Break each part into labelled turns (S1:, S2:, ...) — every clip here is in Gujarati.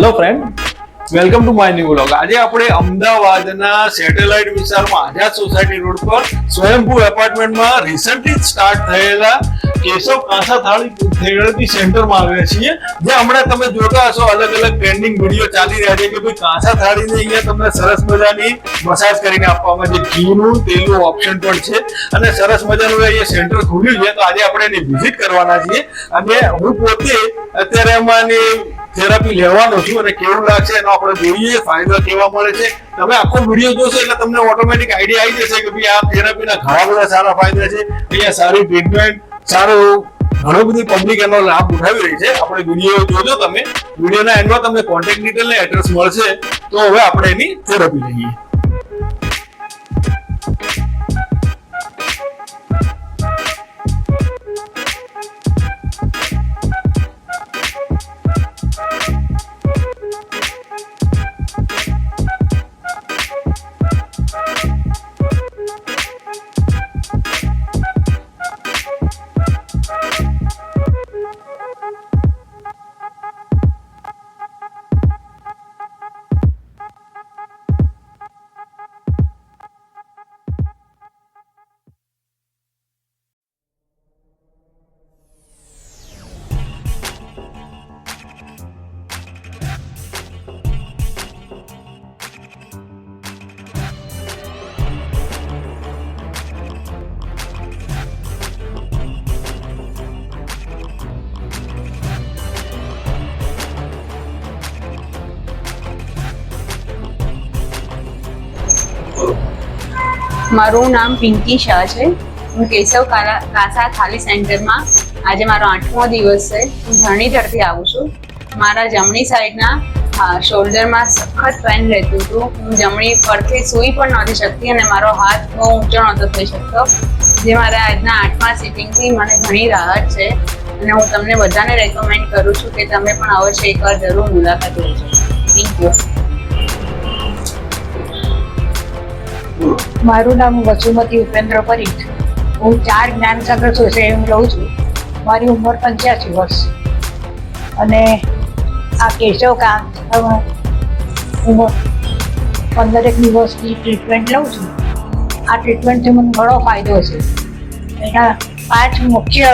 S1: Hello friend welcome to my new vlog આજે આપણે અમદાવાદના સેટેલાઇટ વિસ્તારમાં આઝાદ સોસાયટી રોડ પર સ્વયંભૂ એપાર્ટમેન્ટમાં રિસન્ટલી સ્ટાર્ટ થયેલા કેશવ કાંસા થાળી થેરપી સેન્ટરમાં આવ્યા છીએ. જે હમણાં તમે જોતા હશો અલગ અલગ ટ્રેન્ડિંગ વીડિયો ચાલી રહ્યા છે કે ભાઈ કાંસા થાળીની અહીંયા તમને સરસ મજાની મસાજ કરીને આપવામાં જે ઘીનું, તેલનું ઓપ્શન પણ છે. અને સરસ મજાનું અહીંયા સેન્ટર ખુલ્યું છે. તો આજે આપણે એની વિઝિટ કરવાના છીએ. અને હું પોતે અત્યારે એમાં થેરાપી લેવાનો છું અને કેવું લાગશે એનો આપણે જોઈએ. ફાયદા કેવા મળે છે. તમે આખો વીડિયો જોશો એટલે તમને ઓટોમેટિક આઈડિયા આવી જશે કે ભાઈ આ થેરાપીના ઘણા બધા સારા ફાયદા છે. અહીંયા સારી ટ્રીટમેન્ટ સારું ઘણું બધી પબ્લિક એનો લાભ ઉઠાવી રહી છે. આપણે વીડિયો જોજો તમે. વિડીયોના એન્ડમાં તમને કોન્ટેક્ટ ડિટેલ ને એડ્રેસ મળશે. તો હવે આપણે એની થેરપી લઈએ.
S2: મારું નામ પિંકી શાહ છે. હું કેશવ કાસા થાલી સેન્ટરમાં આજે મારો આઠમો દિવસ છે. હું ધરણીધરથી આવું છું. મારા જમણી સાઈડના શોલ્ડરમાં સખત પેન રહેતું હતું. હું જમણી પરથી સૂઈ પણ નહોતી શકતી અને મારો હાથ બહુ ઊંચો નહોતો થઈ શકતો. જે મારા આજના આઠમા સિટિંગથી મને ઘણી રાહત છે અને હું તમને બધાને રેકમેન્ડ કરું છું કે તમે પણ અવશ્ય એકવાર જરૂર મુલાકાત લેજો. થેન્ક યુ
S3: મારું નામ વસુમતી ઉપેન્દ્ર પરીખ. હું ચાર જ્ઞાનસાગર સોસાયટીમાં લઉં છું. મારી ઉંમર પંચ્યાસી વર્ષ. અને આ કેશવ કામ હું પંદરેક દિવસની ટ્રીટમેન્ટ લઉં છું. આ ટ્રીટમેન્ટથી મને ઘણો ફાયદો છે. એના પાંચ મુખ્ય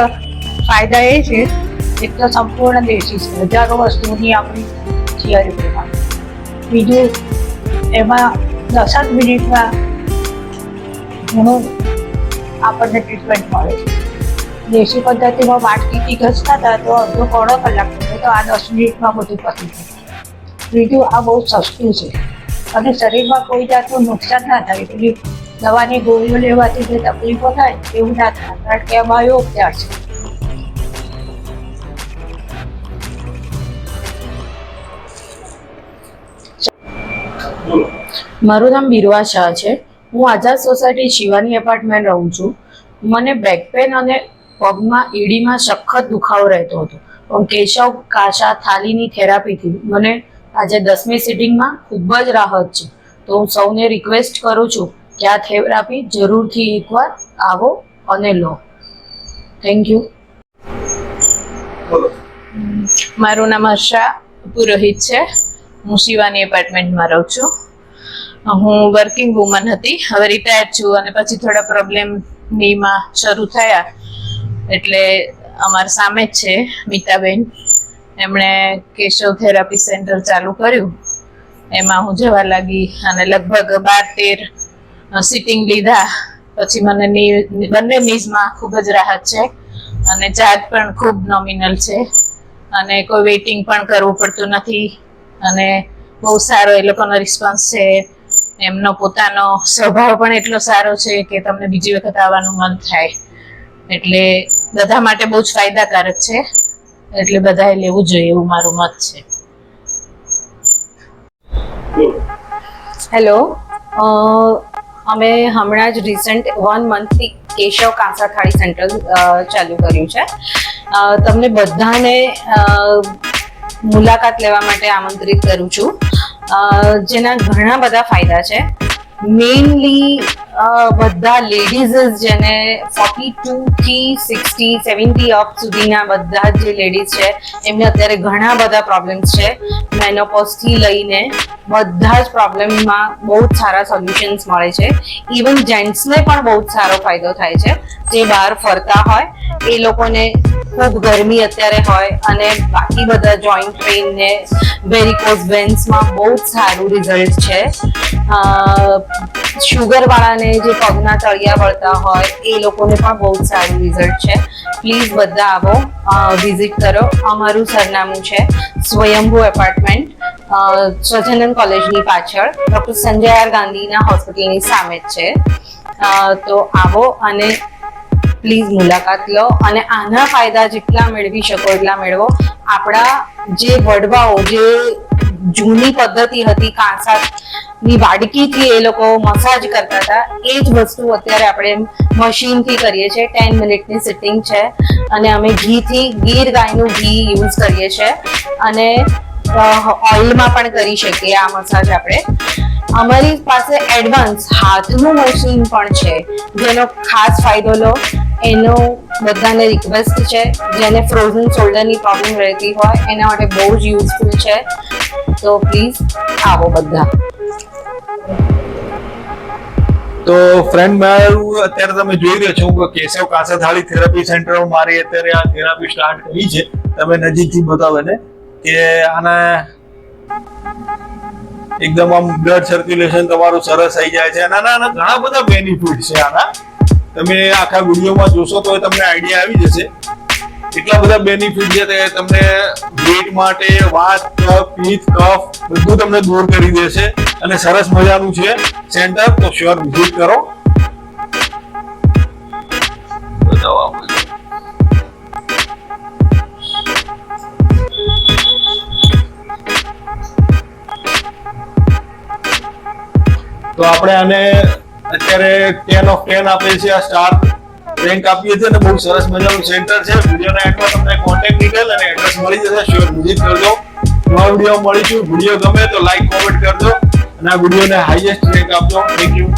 S3: ફાયદા એ છે, એક તો સંપૂર્ણ દેશી છે. હજારો વસ્તુઓની આપણી થિયરી બીજું, એમાં દસ જ મિનિટમાં ઘણું આપણને ટ્રીટમેન્ટ મળે છે. દેશી પદ્ધતિમાં વાટકીથી ઘસતા હતા તો અડધો પોણો કલાક થયો તો આ દસ મિનિટમાં બધું પતી જાય. બીજું આ બહુ સસ્તું છે. અને શરીરમાં કોઈ જાતનું નુકસાન ના થાય. પેલી દવાની ગોળીઓ લેવાથી જે તકલીફો થાય એવું ના થાય. કારણ કે એમાં એવો ઉપચાર છે.
S4: મારું નામ બિરવા શાહ છે. હું આઝાદ સોસાયટી શિવાની એપાર્ટમેન્ટ રહું છું. મને બેક પેન અને પગમાં એડીમાં સખત દુખાવો રહેતો હતો. પણ કેશવ કાશા થાલીની થેરાપીથી મને આજે દસમી સિટિંગમાં ખૂબ જ રાહત છે. તો હું સૌને રિક્વેસ્ટ કરું છું કે આ થેરાપી જરૂરથી એકવાર આવો અને લો. થેન્ક યુ
S5: મારું નામ હર્ષા પુરોહિત છે. હું શિવાની એપાર્ટમેન્ટમાં રહું છું. હું વર્કિંગ વુમન હતી. હવે રિટાયર્ડ છું અને પછી થોડા પ્રોબ્લેમ નીમાં શરૂ થયા. એટલે અમારા સામે જ છે મીતાબેન. એમણે કેશવ થેરાપી સેન્ટર ચાલુ કર્યું. એમાં હું જવા લાગી અને લગભગ બાર તેર સિટિંગ લીધા. પછી મને બંને નીઝમાં ખૂબ જ રાહત છે અને ચાર્જ પણ ખૂબ નોમિનલ છે. અને કોઈ વેઇટિંગ પણ કરવું પડતું નથી. અને બહુ સારો એ લોકોનો રિસ્પોન્સ છે. એમનો પોતાનો સ્વભાવ પણ એટલો સારો છે કે તમને બીજી વખત આવવાનું મન થાય. એટલે બધા માટે બહુ જ ફાયદાકારક છે. એટલે બધાએ લેવું જોઈએ એવું મારું મત છે.
S4: હેલો અમે હમણાં જ રિસન્ટ વન મંથથી કેશવ કાંસા થાળી સેન્ટર ચાલુ કર્યું છે. તમને બધાને મુલાકાત લેવા માટે આમંત્રિત કરું છું. જેના ઘણા બધા ફાયદા છે. મેઇનલી બધા લેડીઝ જેને ફોર્ટી ટુ થી સિક્સટી સેવન્ટી અપ સુધીના બધા જ લેડીઝ છે, એમને અત્યારે ઘણા બધા પ્રોબ્લેમ્સ છે. મેનોપોઝથી લઈને બધા જ પ્રોબ્લેમમાં બહુ જ સારા સોલ્યુશન્સ મળે છે. ઇવન જેન્ટ્સને પણ બહુ જ સારો ફાયદો થાય છે. જે બહાર ફરતા હોય, એ લોકોને ખૂબ ગરમી અત્યારે હોય અને બાકી બધા જોઈન્ટ પેઇન ને વેરિકોઝ વેન્સમાં બહુ જ સારું રિઝલ્ટ છે. શુગર વાળાને જે પગના તળિયા વળતા હોય, એ લોકોને પણ બહુ સારું રિઝલ્ટ છે. પ્લીઝ બધા આવો વિઝિટ કરો. અમારું સરનામું છે સ્વયંભુ એપાર્ટમેન્ટ સ્વજનન કોલેજની પાછળ. ડૉક્ટર સંજય આર ગાંધીના હોસ્પિટલની સામે જ છે. તો આવો અને પ્લીઝ મુલાકાત લો અને આના ફાયદા જેટલા મેળવી શકો એટલા મેળવો. આપણા જે વડવાઓ, જે જૂની પદ્ધતિ હતી કાંસાની વાડકીથી એ લોકો મસાજ કરતા હતા. એ જ વસ્તુ અત્યારે આપણે મશીનથી કરીએ છીએ. ટેન મિનિટની સિટિંગ છે. અને અમે ઘીથી, ગીર ગાયનું ઘી યુઝ કરીએ છીએ. અને ઓઇલમાં પણ કરી શકીએ આ મસાજ આપણે. અમારી પાસે એડવાન્સ હાથનું મશીન પણ છે. જેનો ખાસ ફાયદો લો. એનો બધાને રિક્વેસ્ટ છે. જેને ફ્રોઝન શોલ્ડરની પ્રોબ્લેમ રહેતી હોય, એના માટે બહુ જ યુઝફુલ છે. તો પ્લીઝ આવો બધા.
S1: તો ફ્રેન્ડ મારું, અત્યારે તમે જોઈ રહ્યા છો કે કેશવ કાંસા થેરાપી સેન્ટર મારી અત્યારે આ થેરાપી સ્ટાર્ટ કરી છે. તમે નજીકથી બતાવે ને કે આના એકદમ આમ બ્લડ સર્ક્યુલેશન તમારું સરસ થઈ જાય છે. અને આના ઘણા બધા બેનિફિટ છે આના. તમે આખા વિડીયોમાં જોશો તો તમને આઈડિયા આવી જશે. એટલા બધા બેનિફિટ છે તે તમને વેટ માટે વાત કફ કફ બધું તમને દૂર કરી દેશે. અને સરસ મજાનું છે. સેન્ટર તો શ્યોર વિઝિટ કરો. તો આપણે આને અત્યારે ટેન ઓફ ટેન આપે છે આ સ્ટાર રેન્ક આપીએ છીએ અને બહુ સરસ મજાનું સેન્ટર છે. વિડીયોના એન્ડમાં તમને કોન્ટેક્ટ ડિટેલ અને એડ્રેસ મળી જશે. શ્યોર વિઝિટ કરજો. નવા વીડિયો મળીશું. વીડિયો ગમે તો લાઈક કોમેન્ટ કરજો. અને આ વિડીયોને હાઈએસ્ટ રેન્ક આપજો. Thank you